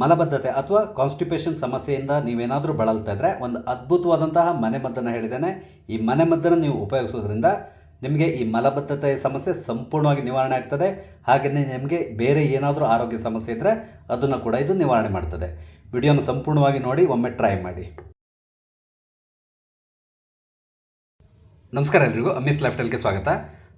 ಮಲಬದ್ಧತೆ ಅಥವಾ ಕಾನ್ಸ್ಟಿಪೇಷನ್ ಸಮಸ್ಯೆಯಿಂದ ನೀವೇನಾದರೂ ಬಳಲ್ತಾ ಇದ್ದರೆ ಒಂದು ಅದ್ಭುತವಾದಂತಹ ಮನೆಮದ್ದನ್ನು ಹೇಳಿದ್ದೇನೆ. ಈ ಮನೆಮದ್ದನ್ನು ನೀವು ಉಪಯೋಗಿಸೋದ್ರಿಂದ ನಿಮಗೆ ಈ ಮಲಬದ್ಧತೆಯ ಸಮಸ್ಯೆ ಸಂಪೂರ್ಣವಾಗಿ ನಿವಾರಣೆ ಆಗ್ತದೆ. ಹಾಗೆಯೇ ನಿಮಗೆ ಬೇರೆ ಏನಾದರೂ ಆರೋಗ್ಯ ಸಮಸ್ಯೆ ಇದ್ದರೆ ಅದನ್ನು ಕೂಡ ಇದು ನಿವಾರಣೆ ಮಾಡ್ತದೆ. ವಿಡಿಯೋನ ಸಂಪೂರ್ಣವಾಗಿ ನೋಡಿ, ಒಮ್ಮೆ ಟ್ರೈ ಮಾಡಿ. ನಮಸ್ಕಾರ ಎಲ್ರಿಗೂ, ಅಮಿಸ್ ಲೈಫ್ ಸ್ವಾಗತ.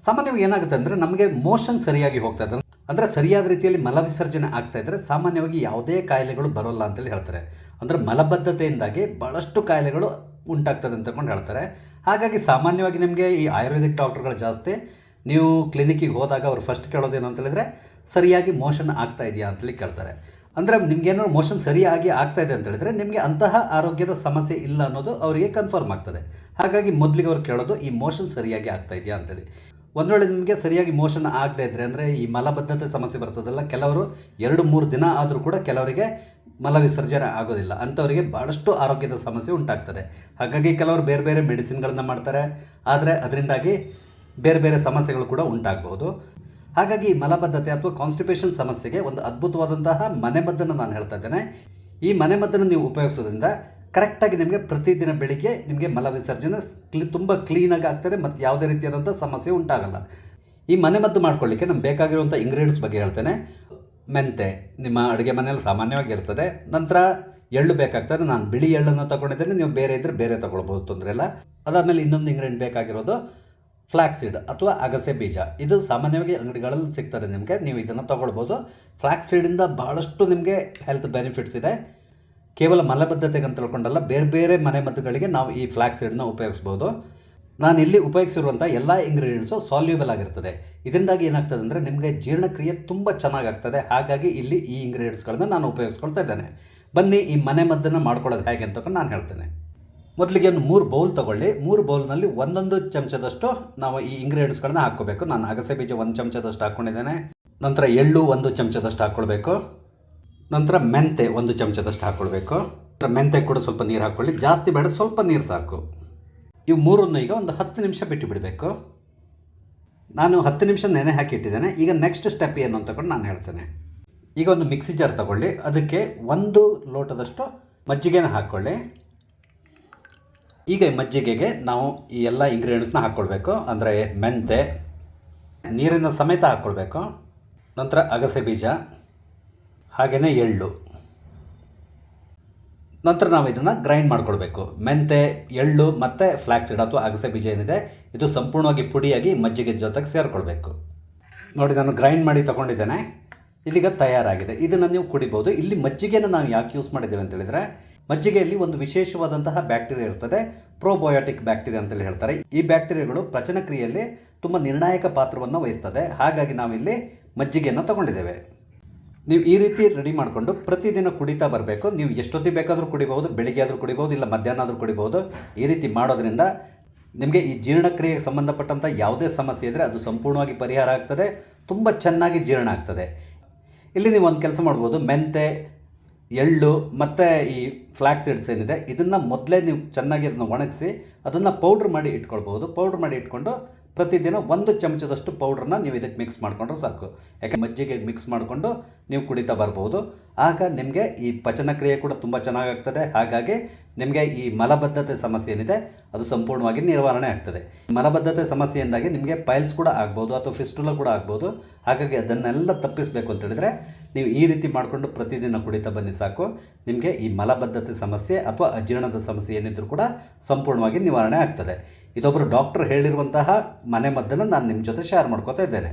ಸಾಮಾನ್ಯವಾಗಿ ಏನಾಗುತ್ತೆ ಅಂದರೆ ನಮಗೆ ಮೋಷನ್ ಸರಿಯಾಗಿ ಹೋಗ್ತಾ ಇದೆ. ಅಂದರೆ ಸರಿಯಾದ ರೀತಿಯಲ್ಲಿ ಮಲವಿಸರ್ಜನೆ ಆಗ್ತಾ ಇದ್ದರೆ ಸಾಮಾನ್ಯವಾಗಿ ಯಾವುದೇ ಕಾಯಿಲೆಗಳು ಬರೋಲ್ಲ ಅಂತೇಳಿ ಹೇಳ್ತಾರೆ. ಅಂದರೆ ಮಲಬದ್ಧತೆಯಿಂದಾಗಿ ಭಾಳಷ್ಟು ಕಾಯಿಲೆಗಳು ಉಂಟಾಗ್ತದೆ ಅಂತಕೊಂಡು ಹೇಳ್ತಾರೆ. ಹಾಗಾಗಿ ಸಾಮಾನ್ಯವಾಗಿ ನಿಮಗೆ ಈ ಆಯುರ್ವೇದಿಕ್ ಡಾಕ್ಟರ್ಗಳು ಜಾಸ್ತಿ, ನೀವು ಕ್ಲಿನಿಕ್ಕಿಗೆ ಹೋದಾಗ ಅವ್ರು ಫಸ್ಟ್ ಕೇಳೋದೇನು ಅಂತ ಹೇಳಿದ್ರೆ ಸರಿಯಾಗಿ ಮೋಷನ್ ಆಗ್ತಾ ಇದೆಯಾ ಅಂತೇಳಿ ಕೇಳ್ತಾರೆ. ಅಂದರೆ ನಿಮ್ಗೇನೋ ಮೋಷನ್ ಸರಿಯಾಗಿ ಆಗ್ತಾ ಇದೆ ಅಂತ ಹೇಳಿದ್ರೆ ನಿಮಗೆ ಅಂತಹ ಆರೋಗ್ಯದ ಸಮಸ್ಯೆ ಇಲ್ಲ ಅನ್ನೋದು ಅವರಿಗೆ ಕನ್ಫರ್ಮ್ ಆಗ್ತದೆ. ಹಾಗಾಗಿ ಮೊದಲಿಗೆ ಅವ್ರು ಕೇಳೋದು ಈ ಮೋಷನ್ ಸರಿಯಾಗಿ ಆಗ್ತಾ ಇದೆಯಾ ಅಂತೇಳಿ ಒಂದು ವೇಳೆ ನಿಮಗೆ ಸರಿಯಾಗಿ ಮೋಷನ್ ಆಗದೆ ಇದ್ದರೆ ಅಂದರೆ ಈ ಮಲಬದ್ಧತೆ ಸಮಸ್ಯೆ ಬರ್ತದಲ್ಲ, ಕೆಲವರು ಎರಡು ಮೂರು ದಿನ ಆದರೂ ಕೂಡ ಕೆಲವರಿಗೆ ಮಲ ವಿಸರ್ಜನೆ ಆಗೋದಿಲ್ಲ. ಅಂಥವರಿಗೆ ಭಾಳಷ್ಟು ಆರೋಗ್ಯದ ಸಮಸ್ಯೆ ಉಂಟಾಗ್ತದೆ. ಹಾಗಾಗಿ ಕೆಲವರು ಬೇರೆ ಬೇರೆ ಮೆಡಿಸಿನ್ಗಳನ್ನು ಮಾಡ್ತಾರೆ. ಆದರೆ ಅದರಿಂದಾಗಿ ಬೇರೆ ಬೇರೆ ಸಮಸ್ಯೆಗಳು ಕೂಡ ಉಂಟಾಗಬಹುದು. ಹಾಗಾಗಿ ಮಲಬದ್ಧತೆ ಅಥವಾ ಕಾನ್ಸ್ಟಿಪೇಷನ್ ಸಮಸ್ಯೆಗೆ ಒಂದು ಅದ್ಭುತವಾದಂತಹ ಮನೆಮದ್ದನ್ನು ನಾನು ಹೇಳ್ತಾ ಇದ್ದೇನೆ. ಈ ಮನೆಮದ್ದನ್ನು ನೀವು ಉಪಯೋಗಿಸೋದ್ರಿಂದ ಕರೆಕ್ಟಾಗಿ ನಿಮಗೆ ಪ್ರತಿದಿನ ಬೆಳಿಗ್ಗೆ ನಿಮಗೆ ಮಲ ವಿಸರ್ಜನೆ ಕ್ಲಿ ತುಂಬ ಕ್ಲೀನಾಗಿ ಆಗ್ತಾರೆ ಮತ್ತು ಯಾವುದೇ ರೀತಿಯಾದಂಥ ಸಮಸ್ಯೆ ಉಂಟಾಗಲ್ಲ. ಈ ಮನೆಮದ್ದು ಮಾಡ್ಕೊಳ್ಳಿಕ್ಕೆ ನಮ್ಗೆ ಬೇಕಾಗಿರುವಂಥ ಇಂಗ್ರೀಡಿಯೆಂಟ್ಸ್ ಬಗ್ಗೆ ಹೇಳ್ತೇನೆ. ಮೆಂತೆ ನಿಮ್ಮ ಅಡುಗೆ ಮನೆಯಲ್ಲಿ ಸಾಮಾನ್ಯವಾಗಿ ಇರ್ತದೆ. ನಂತರ ಎಳ್ಳು ಬೇಕಾಗ್ತದೆ. ನಾನು ಬಿಳಿ ಎಳ್ಳನ್ನು ತಗೊಂಡಿದ್ದೇನೆ. ನೀವು ಬೇರೆ ಇದ್ದರೆ ಬೇರೆ ತೊಗೊಳ್ಬೋದು, ತೊಂದರೆ ಇಲ್ಲ. ಅದಾದಮೇಲೆ ಇನ್ನೊಂದು ಇಂಗ್ರೀಡಿಯೆಂಟ್ ಬೇಕಾಗಿರೋದು ಫ್ಲ್ಯಾಕ್ ಸೀಡ್ ಅಥವಾ ಅಗಸೆ ಬೀಜ. ಇದು ಸಾಮಾನ್ಯವಾಗಿ ಅಂಗಡಿಗಳಲ್ಲಿ ಸಿಗ್ತದೆ ನಿಮಗೆ. ನೀವು ಇದನ್ನು ತೊಗೊಳ್ಬೋದು. ಫ್ಲ್ಯಾಕ್ ಸೀಡಿಂದ ಭಾಳಷ್ಟು ನಿಮಗೆ ಹೆಲ್ತ್ ಬೆನಿಫಿಟ್ಸ್ ಇದೆ. ಕೇವಲ ಮಲಬದ್ಧತೆಗೆ ಅಂತ ತಿಳ್ಕೊಂಡಲ್ಲ, ಬೇರೆ ಬೇರೆ ಮನೆಮದ್ದುಗಳಿಗೆ ನಾವು ಈ ಫ್ಲ್ಯಾಕ್ ಸೀಡನ್ನ ಉಪಯೋಗಿಸ್ಬೋದು. ನಾನು ಇಲ್ಲಿ ಉಪಯೋಗಿಸಿರುವಂಥ ಎಲ್ಲ ಇಂಗ್ರೀಡಿಯೆಂಟ್ಸು ಸಾಲ್ಯೂಬಲ್ ಆಗಿರ್ತದೆ. ಇದರಿಂದಾಗಿ ಏನಾಗ್ತದೆ ಅಂದರೆ ನಿಮಗೆ ಜೀರ್ಣಕ್ರಿಯೆ ತುಂಬ ಚೆನ್ನಾಗಾಗ್ತದೆ. ಹಾಗಾಗಿ ಇಲ್ಲಿ ಈ ಇಂಗ್ರೀಡಿಯೆಂಟ್ಸ್ಗಳನ್ನ ನಾನು ಉಪಯೋಗಿಸ್ಕೊಳ್ತಾ ಇದ್ದೇನೆ. ಬನ್ನಿ ಈ ಮನೆ ಮದ್ದನ್ನು ಮಾಡ್ಕೊಳ್ಳೋದು ಹೇಗೆ ಅಂತ ನಾನು ಹೇಳ್ತೇನೆ. ಮೊದಲಿಗೆ ಒಂದು ಮೂರು ಬೌಲ್ ತೊಗೊಳ್ಳಿ. ಮೂರು ಬೌಲ್ನಲ್ಲಿ ಒಂದೊಂದು ಚಮಚದಷ್ಟು ನಾವು ಈ ಇಂಗ್ರೀಡಿಯೆಂಟ್ಸ್ಗಳನ್ನ ಹಾಕ್ಕೋಬೇಕು. ನಾನು ಅಗಸೆ ಬೀಜ ಒಂದು ಚಮಚದಷ್ಟು ಹಾಕ್ಕೊಂಡಿದ್ದೇನೆ. ನಂತರ ಎಳ್ಳು ಒಂದು ಚಮಚದಷ್ಟು ಹಾಕ್ಕೊಳ್ಬೇಕು. ನಂತರ ಮೆಂತೆ ಒಂದು ಚಮಚದಷ್ಟು ಹಾಕ್ಕೊಳ್ಬೇಕು ಮೆಂತೆ ಕೂಡ ಸ್ವಲ್ಪ ನೀರು ಹಾಕ್ಕೊಳ್ಳಿ ಜಾಸ್ತಿ ಬೇಡ, ಸ್ವಲ್ಪ ನೀರು ಸಾಕು. ಇವು ಮೂರನ್ನು ಈಗ ಒಂದು ಹತ್ತು ನಿಮಿಷ ಬಿಟ್ಟು ಬಿಡಬೇಕು. ನಾನು ಹತ್ತು ನಿಮಿಷ ನೆನೆ ಹಾಕಿಟ್ಟಿದ್ದೇನೆ. ಈಗ ನೆಕ್ಸ್ಟ್ ಸ್ಟೆಪ್ ಏನು ಅಂತ ಕೂಡ ನಾನು ಹೇಳ್ತೇನೆ. ಈಗ ಒಂದು ಮಿಕ್ಸಿ ಜಾರ್ ತಗೊಳ್ಳಿ. ಅದಕ್ಕೆ ಒಂದು ಲೋಟದಷ್ಟು ಮಜ್ಜಿಗೆನ ಹಾಕ್ಕೊಳ್ಳಿ ಈಗ ಮಜ್ಜಿಗೆಗೆ ನಾವು ಈ ಎಲ್ಲ ಇಂಗ್ರೀಡಿಯೆಂಟ್ಸ್ನ ಹಾಕ್ಕೊಳ್ಬೇಕು ಅಂದರೆ ಮೆಂತೆ, ನೀರಿನ ಸಮೇತ ಹಾಕ್ಕೊಳ್ಬೇಕು ನಂತರ ಅಗಸೆ ಬೀಜ ಹಾಗೆಯೇ ಎಳ್ಳು. ನಂತರ ನಾವು ಇದನ್ನು ಗ್ರೈಂಡ್ ಮಾಡ್ಕೊಳ್ಬೇಕು. ಮೆಂತೆ, ಎಳ್ಳು ಮತ್ತು ಫ್ಲ್ಯಾಕ್ಸಿಡ್ ಅಥವಾ ಅಗಸೆ ಬೀಜ ಏನಿದೆ, ಇದು ಸಂಪೂರ್ಣವಾಗಿ ಪುಡಿಯಾಗಿ ಮಜ್ಜಿಗೆ ಜೊತೆಗೆ ಸೇರಿಕೊಳ್ಬೇಕು. ನೋಡಿ, ನಾನು ಗ್ರೈಂಡ್ ಮಾಡಿ ತೊಗೊಂಡಿದ್ದೇನೆ. ಇದೀಗ ತಯಾರಾಗಿದೆ. ಇದನ್ನು ನೀವು ಕುಡಿಬೋದು. ಇಲ್ಲಿ ಮಜ್ಜಿಗೆಯನ್ನು ನಾವು ಯಾಕೆ ಯೂಸ್ ಮಾಡಿದ್ದೇವೆ ಅಂತ ಹೇಳಿದರೆ, ಮಜ್ಜಿಗೆಯಲ್ಲಿ ಒಂದು ವಿಶೇಷವಾದಂತಹ ಬ್ಯಾಕ್ಟೀರಿಯಾ ಇರ್ತದೆ ಪ್ರೋಬಯೋಟಿಕ್ ಬ್ಯಾಕ್ಟೀರಿಯಾ ಅಂತೇಳಿ ಹೇಳ್ತಾರೆ. ಈ ಬ್ಯಾಕ್ಟೀರಿಯಾಗಳು ಪ್ರಚನಕ್ರಿಯೆಯಲ್ಲಿ ತುಂಬ ನಿರ್ಣಾಯಕ ಪಾತ್ರವನ್ನು ವಹಿಸ್ತದೆ. ಹಾಗಾಗಿ ನಾವಿಲ್ಲಿ ಮಜ್ಜಿಗೆಯನ್ನು ತಗೊಂಡಿದ್ದೇವೆ. ನೀವು ಈ ರೀತಿ ರೆಡಿ ಮಾಡಿಕೊಂಡು ಪ್ರತಿದಿನ ಕುಡಿತಾ ಬರಬೇಕು. ನೀವು ಎಷ್ಟೊತ್ತಿಗೆ ಬೇಕಾದರೂ ಕುಡಿಬಹುದು, ಬೆಳಿಗ್ಗೆ ಆದರೂ ಕುಡಿಬಹುದು, ಇಲ್ಲ ಮಧ್ಯಾಹ್ನ ಆದರೂ ಕುಡಿಬಹುದು. ಈ ರೀತಿ ಮಾಡೋದ್ರಿಂದ ನಿಮಗೆ ಈ ಜೀರ್ಣಕ್ರಿಯೆಗೆ ಸಂಬಂಧಪಟ್ಟಂಥ ಯಾವುದೇ ಸಮಸ್ಯೆ ಇದ್ದರೆ ಅದು ಸಂಪೂರ್ಣವಾಗಿ ಪರಿಹಾರ ಆಗ್ತದೆ. ತುಂಬ ಚೆನ್ನಾಗಿ ಜೀರ್ಣ ಆಗ್ತದೆ. ಇಲ್ಲಿ ನೀವು ಒಂದು ಕೆಲಸ ಮಾಡ್ಬೋದು. ಮೆಂತೆ, ಎಳ್ಳು, ಮತ್ತು ಈ ಫ್ಲ್ಯಾಕ್ ಸೀಡ್ಸ್ ಏನಿದೆ, ಇದನ್ನು ಮೊದಲೇ ನೀವು ಚೆನ್ನಾಗಿ ಅದನ್ನು ಒಣಗಿಸಿ, ಅದನ್ನು ಪೌಡ್ರ್ ಮಾಡಿ ಇಟ್ಕೊಳ್ಬೋದು ಪೌಡ್ರ್ ಮಾಡಿ ಇಟ್ಕೊಂಡು ಪ್ರತಿದಿನ ಒಂದು ಚಮಚದಷ್ಟು ಪೌಡ್ರನ್ನ ನೀವು ಇದಕ್ಕೆ ಮಿಕ್ಸ್ ಮಾಡಿಕೊಂಡ್ರೆ ಸಾಕು. ಯಾಕೆ ಮಜ್ಜಿಗೆ ಮಿಕ್ಸ್ ಮಾಡಿಕೊಂಡು ನೀವು ಕುಡಿತಾ ಬರ್ಬೋದು. ಆಗ ನಿಮಗೆ ಈ ಪಚನಕ್ರಿಯೆ ಕೂಡ ತುಂಬ ಚೆನ್ನಾಗಾಗ್ತದೆ ಹಾಗಾಗಿ ನಿಮಗೆ ಈ ಮಲಬದ್ಧತೆ ಸಮಸ್ಯೆ ಏನಿದೆ, ಅದು ಸಂಪೂರ್ಣವಾಗಿ ನಿವಾರಣೆ ಆಗ್ತದೆ. ಮಲಬದ್ಧತೆ ಸಮಸ್ಯೆಯಿಂದಾಗಿ ನಿಮಗೆ ಪೈಲ್ಸ್ ಕೂಡ ಆಗ್ಬೋದು ಅಥವಾ ಫಿಸ್ಟುಲ ಕೂಡ ಆಗ್ಬೋದು. ಹಾಗಾಗಿ ಅದನ್ನೆಲ್ಲ ತಪ್ಪಿಸಬೇಕು ಅಂತ ಹೇಳಿದರೆ, ನೀವು ಈ ರೀತಿ ಮಾಡಿಕೊಂಡು ಪ್ರತಿದಿನ ಕುಡಿತಾ ಬನ್ನಿ ಸಾಕು. ನಿಮಗೆ ಈ ಮಲಬದ್ಧತೆ ಸಮಸ್ಯೆ ಅಥವಾ ಅಜೀರ್ಣದ ಸಮಸ್ಯೆ ಏನಿದ್ರೂ ಕೂಡ ಸಂಪೂರ್ಣವಾಗಿ ನಿವಾರಣೆ ಆಗ್ತದೆ. ಇದೊಬ್ಬರು ಡಾಕ್ಟರ್ ಹೇಳಿರುವಂತಹ ಮನೆಮದ್ದನ್ನು ನಾನು ನಿಮ್ಮ ಜೊತೆ ಶೇರ್ ಮಾಡ್ಕೋತಾ ಇದ್ದೇನೆ.